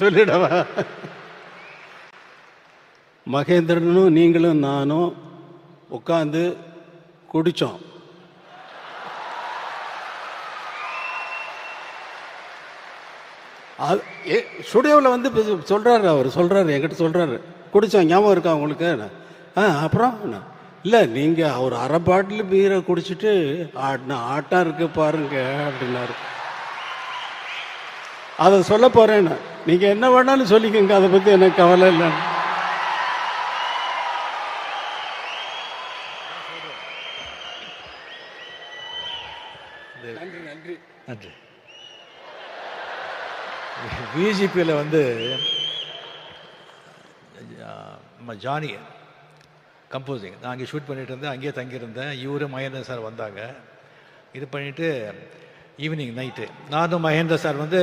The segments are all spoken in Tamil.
சொல்லிடவா? மகேந்திரனும் நீங்களும் நானும் உட்காந்து குடித்தோம் அது ஏ ஸ்டுடியோவில் வந்து சொல்கிறாரு அவர் சொல்கிறாரு என்கிட்ட சொல்கிறாரு குடித்தோம் ஞாபகம் இருக்கா உங்களுக்கு? ஆ அப்புறம் இல்லை நீங்கள் அவர் அரை பாட்டில் பீரை குடிச்சிட்டு ஆடின ஆட்டம் இருக்கு பாருங்க அப்படின்னாரு. அதை சொல்ல போகிறேன் நான். நீங்கள் என்ன வேணாலும் சொல்லிக்கோங்க அதை பற்றி எனக்கு கவலை இல்லை. நன்றி பிஜேபியில் வந்து நம்ம ஜானி கம்போசிங் நான் அங்கே ஷூட் பண்ணிட்டு இருந்தேன் அங்கேயே தங்கியிருந்தேன். இவரு மகேந்திர சார் வந்தாங்க. இது பண்ணிவிட்டு ஈவினிங் நைட்டு நானும் மகேந்திர சார் வந்து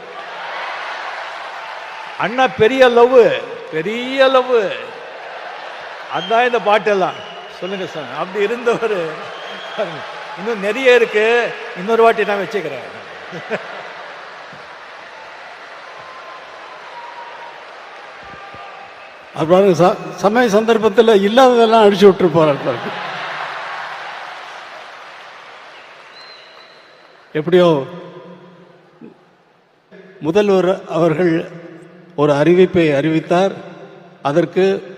அண்ணா பெரிய லவ் பெரிய லவ். அதான் இந்த பாட்டெல்லாம். சொல்லுங்க சார் அப்படி இருந்தவர் இன்னும் நிறைய இருக்கு. இன்னொரு வாட்டி நான் வச்சுக்கிறேன். அப்புறம் ச- சமய சந்தர்ப்பத்தில் இல்லாததெல்லாம் அடிச்சு விட்டுரு எப்படியோ முதல்வர் அவர்கள் ஒரு அறிவிப்பை அறிவித்தார். அதற்கு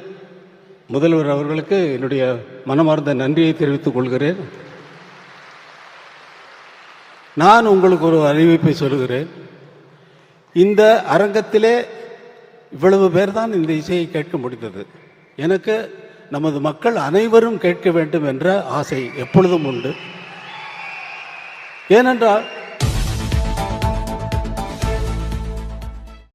முதல்வர் அவர்களுக்கு என்னுடைய மனமார்ந்த நன்றியை தெரிவித்துக் கொள்கிறேன். நான் உங்களுக்கு ஒரு அறிவிப்பை சொல்கிறேன். இந்த அரங்கத்திலே இவ்வளவு பேர் தான் இந்த இசையை கேட்க முடிந்தது. எனக்கு நமது மக்கள் அனைவரும் கேட்க வேண்டும் என்ற ஆசை எப்பொழுதும் உண்டு. ஏனென்றால்